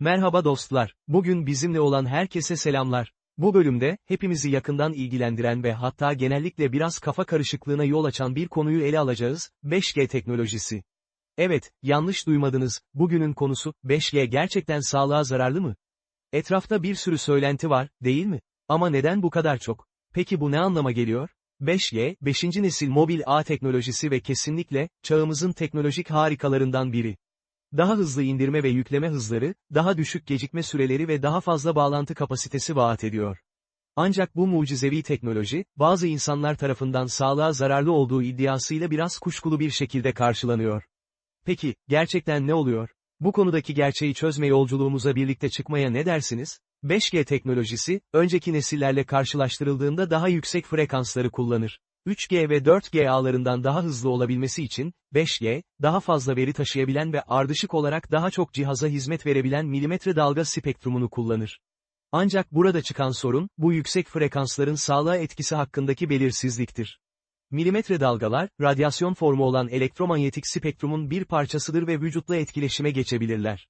Merhaba dostlar, bugün bizimle olan herkese selamlar. Bu bölümde, hepimizi yakından ilgilendiren ve hatta genellikle biraz kafa karışıklığına yol açan bir konuyu ele alacağız, 5G teknolojisi. Evet, yanlış duymadınız, bugünün konusu, 5G gerçekten sağlığa zararlı mı? Etrafta bir sürü söylenti var, değil mi? Ama neden bu kadar çok? Peki bu ne anlama geliyor? 5G, 5. nesil mobil ağ teknolojisi ve kesinlikle, çağımızın teknolojik harikalarından biri. Daha hızlı indirme ve yükleme hızları, daha düşük gecikme süreleri ve daha fazla bağlantı kapasitesi vaat ediyor. Ancak bu mucizevi teknoloji, bazı insanlar tarafından sağlığa zararlı olduğu iddiasıyla biraz kuşkulu bir şekilde karşılanıyor. Peki, gerçekten ne oluyor? Bu konudaki gerçeği çözme yolculuğumuza birlikte çıkmaya ne dersiniz? 5G teknolojisi, önceki nesillerle karşılaştırıldığında daha yüksek frekansları kullanır. 3G ve 4G ağlarından daha hızlı olabilmesi için, 5G, daha fazla veri taşıyabilen ve ardışık olarak daha çok cihaza hizmet verebilen milimetre dalga spektrumunu kullanır. Ancak burada çıkan sorun, bu yüksek frekansların sağlığa etkisi hakkındaki belirsizliktir. Milimetre dalgalar, radyasyon formu olan elektromanyetik spektrumun bir parçasıdır ve vücutla etkileşime geçebilirler.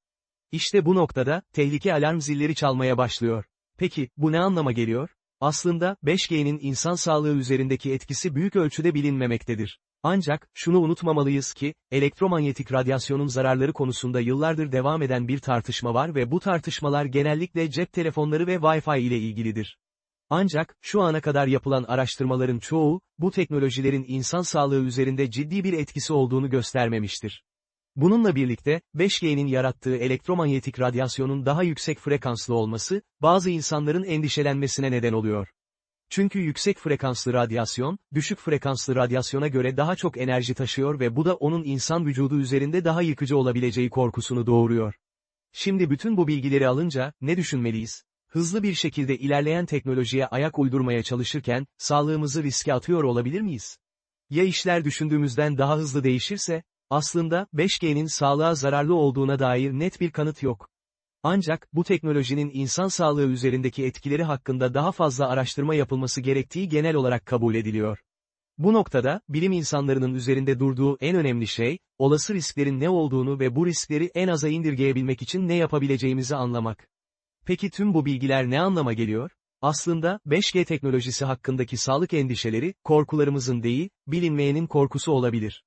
İşte bu noktada, tehlike alarm zilleri çalmaya başlıyor. Peki, bu ne anlama geliyor? Aslında, 5G'nin insan sağlığı üzerindeki etkisi büyük ölçüde bilinmemektedir. Ancak, şunu unutmamalıyız ki, elektromanyetik radyasyonun zararları konusunda yıllardır devam eden bir tartışma var ve bu tartışmalar genellikle cep telefonları ve Wi-Fi ile ilgilidir. Ancak, şu ana kadar yapılan araştırmaların çoğu, bu teknolojilerin insan sağlığı üzerinde ciddi bir etkisi olduğunu göstermemiştir. Bununla birlikte, 5G'nin yarattığı elektromanyetik radyasyonun daha yüksek frekanslı olması, bazı insanların endişelenmesine neden oluyor. Çünkü yüksek frekanslı radyasyon, düşük frekanslı radyasyona göre daha çok enerji taşıyor ve bu da onun insan vücudu üzerinde daha yıkıcı olabileceği korkusunu doğuruyor. Şimdi bütün bu bilgileri alınca, ne düşünmeliyiz? Hızlı bir şekilde ilerleyen teknolojiye ayak uydurmaya çalışırken, sağlığımızı riske atıyor olabilir miyiz? Ya işler düşündüğümüzden daha hızlı değişirse? Aslında, 5G'nin sağlığa zararlı olduğuna dair net bir kanıt yok. Ancak, bu teknolojinin insan sağlığı üzerindeki etkileri hakkında daha fazla araştırma yapılması gerektiği genel olarak kabul ediliyor. Bu noktada, bilim insanlarının üzerinde durduğu en önemli şey, olası risklerin ne olduğunu ve bu riskleri en aza indirgeyebilmek için ne yapabileceğimizi anlamak. Peki tüm bu bilgiler ne anlama geliyor? Aslında, 5G teknolojisi hakkındaki sağlık endişeleri, korkularımızın değil, bilinmeyenin korkusu olabilir.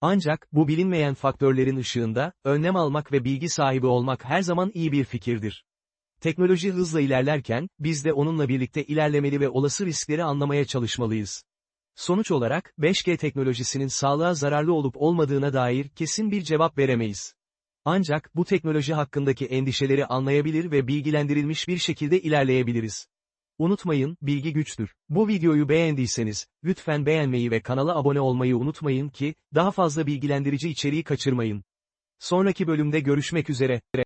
Ancak, bu bilinmeyen faktörlerin ışığında, önlem almak ve bilgi sahibi olmak her zaman iyi bir fikirdir. Teknoloji hızla ilerlerken, biz de onunla birlikte ilerlemeli ve olası riskleri anlamaya çalışmalıyız. Sonuç olarak, 5G teknolojisinin sağlığa zararlı olup olmadığına dair kesin bir cevap veremeyiz. Ancak, bu teknoloji hakkındaki endişeleri anlayabilir ve bilgilendirilmiş bir şekilde ilerleyebiliriz. Unutmayın, bilgi güçtür. Bu videoyu beğendiyseniz, lütfen beğenmeyi ve kanala abone olmayı unutmayın ki, daha fazla bilgilendirici içeriği kaçırmayın. Sonraki bölümde görüşmek üzere.